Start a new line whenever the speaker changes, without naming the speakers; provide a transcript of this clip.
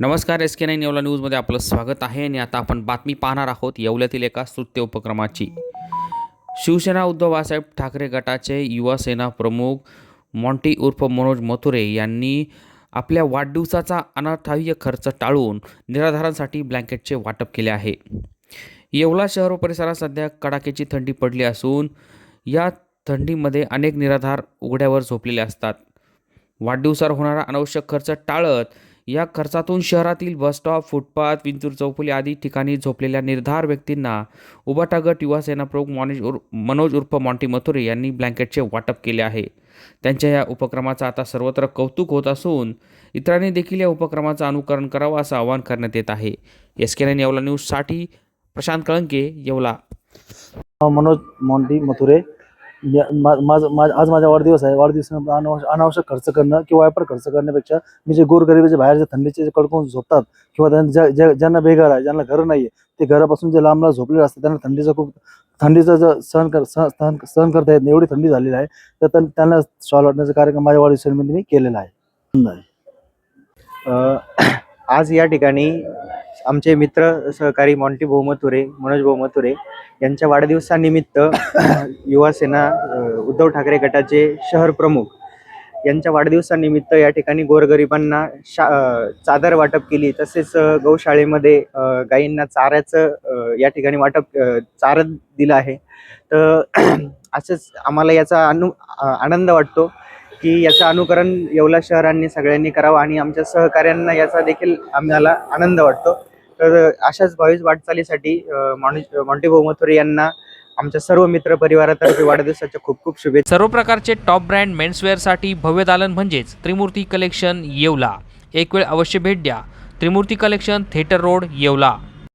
नमस्कार एस के नाईन येवला न्यूजमध्ये आपलं स्वागत आहे आणि आता आपण बातमी पाहणार आहोत येवल्यातील एका स्तुत्य उपक्रमाची. शिवसेना उद्धव बाळासाहेब ठाकरे गटाचे युवा सेना प्रमुख मॉन्टी उर्फ मनोज मथुरे यांनी आपल्या वाढदिवसाचा अनाथाह्य खर्च टाळून निराधारांसाठी ब्लँकेटचे वाटप केले आहे. येवला शहर व परिसरात सध्या कडाक्याची थंडी पडली असून या थंडीमध्ये अनेक निराधार उघड्यावर झोपलेले असतात. वाढदिवसावर होणारा अनावश्यक खर्च टाळत या खर्चातून शहरातील बसस्टॉप फुटपाथ विंचूर चौफुली आदी ठिकाणी झोपलेल्या निर्धार व्यक्तींना उबाटा गट युवासेना प्रमुख मनोज उर्फ मनोज उर्फ मॉन्टी मथुरे यांनी ब्लँकेटचे वाटप केले आहे. त्यांच्या या उपक्रमाचं आता सर्वत्र कौतुक होत असून इतरांनी देखील या उपक्रमाचं अनुकरण करावं असं आवाहन करण्यात येत आहे. एस के नाईन येवला न्यूजसाठी प्रशांत कळंके येवला.
मनोज मोंटी मथुरे. माझं माझ आज माझा वाढदिवस आहे. वाढदिवसानंतर अनावश्यक अनावश्यक खर्च करणं किंवा वायपर खर्च करण्यापेक्षा मी जे गोरगरिबीचे बाहेरचे थंडीचे जे कडकून झोपतात किंवा ज्या- ज्या- ज्यांना बेघर आहे ज्यांना घरं नाही ते घरापासून जे लांबला झोपलेलं झोपलेले असतात त्यांना थंडीचा खूप थंडीचं जर सहन कर सहन सहन सहन करता येत नाही एवढी थंडी झालेली आहे तर त्यांना शॉल वाटण्याचा कार्यक्रम माझ्या वाढदिवसानिमित्त मी केलेला आहे.
आज या ठिकाणी आमचे मित्र सहकारी मॉन्टी भोमतुरे मनोज भोमतुरे यांच्या वाढदिवसानिमित्त युवासेना उद्धव ठाकरे गटाचे शहर प्रमुख यांच्या वाढदिवसानिमित्त या ठिकाणी गोरगरिबांना शा चादर वाटप केली. तसेच गौशाळेमध्ये गायींना चाऱ्याचं या ठिकाणी वाटप अ, चारं दिलं आहे. तर असंच आम्हाला याचा अनु आनंद वाटतो की याचं अनुकरण येवला शहरांनी सगळ्यांनी करावं आणि आमच्या सहकाऱ्यांना याचा देखील आम्हाला आनंद वाटतो. तर अशाच भावीस वाटचालीसाठी अ, मॉन्टी मॉन्टी यांना आमच्या सर्व मित्र परिवारातर्फे वाढदिवसाच्या खूप खूप शुभेच्छा.
सर्व प्रकारचे टॉप ब्रँड मेन्सवेअरसाठी भव्य दालन म्हणजेच त्रिमूर्ती कलेक्शन येवला. एक वेळ अवश्य भेट द्या. Trimurti collection theatre road Yeola.